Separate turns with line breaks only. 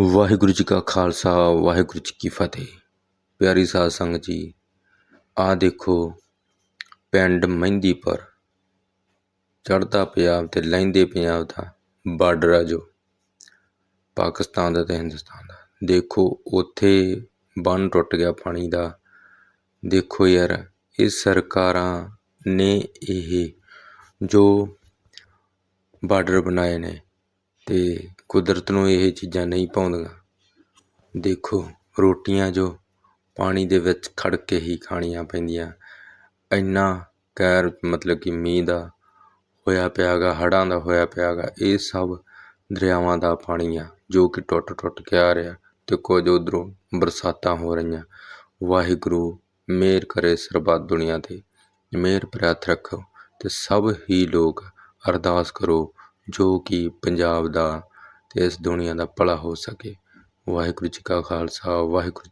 ਵਾਹਿਗੁਰੂ ਜੀ ਕਾ ਖਾਲਸਾ, ਵਾਹਿਗੁਰੂ ਜੀ ਕੀ ਫਤਿਹ। ਪਿਆਰੀ ਸਾਧ ਸੰਗਤ ਜੀ, ਆਹ ਦੇਖੋ ਪਿੰਡ ਮਹਿੰਦੀਪੁਰ ਚੜ੍ਹਦਾ ਪੰਜਾਬ ਤੇ ਲਹਿੰਦੇ ਪੰਜਾਬ ਦਾ ਬਾਰਡਰ ਆ ਜੋ, ਪਾਕਿਸਤਾਨ ਦਾ ਤੇ ਹਿੰਦੁਸਤਾਨ ਦਾ। ਦੇਖੋ ਉੱਥੇ ਬੰਨ ਟੁੱਟ ਗਿਆ ਪਾਣੀ ਦਾ। ਦੇਖੋ ਯਾਰ, ਇਹ ਸਰਕਾਰਾਂ ਨੇ ਇਹ ਜੋ ਬਾਰਡਰ ਬਣਾਏ ਨੇ ਤੇ ਕੁਦਰਤ ਨੂੰ ਇਹ ਚੀਜ਼ਾਂ ਨਹੀਂ ਪਾਉਂਦੀਆਂ। ਦੇਖੋ, ਰੋਟੀਆਂ ਜੋ ਪਾਣੀ ਦੇ ਵਿੱਚ ਖੜ ਕੇ ਹੀ ਖਾਣੀਆਂ ਪੈਂਦੀਆਂ। ਇੰਨਾ ਕਹਿਰ ਮਤਲਬ ਕਿ ਮੀਂਹ ਦਾ ਹੋਇਆ ਪਿਆ ਗਾ ਹੜ੍ਹਾਂ ਦਾ ਹੋਇਆ ਪਿਆ ਗਾ ਇਹ ਸਭ ਦਰਿਆਵਾਂ ਦਾ ਪਾਣੀ ਆ, ਜੋ ਕਿ ਟੁੱਟ ਟੁੱਟ ਕੇ ਆ ਰਿਹਾ ਅਤੇ ਕੁਝ ਉੱਧਰੋਂ ਬਰਸਾਤਾਂ ਹੋ ਰਹੀਆਂ। ਵਾਹਿਗੁਰੂ, ਮਿਹਰ ਕਰੇ ਸਰਬੱਤ ਦੁਨੀਆ ਤੇ, ਮਿਹਰ ਭਰਿਆ ਰੱਖੋ ਅਤੇ ਸਭ ਹੀ ਲੋਕ ਅਰਦਾਸ ਕਰੋ ਜੋ ਕਿ ਪੰਜਾਬ ਦਾ ਅਤੇ ਇਸ ਦੁਨੀਆ ਦਾ ਭਲਾ ਹੋ ਸਕੇ। ਵਾਹਿਗੁਰੂ ਜੀ ਕਾ ਖਾਲਸਾ, ਵਾਹਿਗੁਰੂ ਜੀ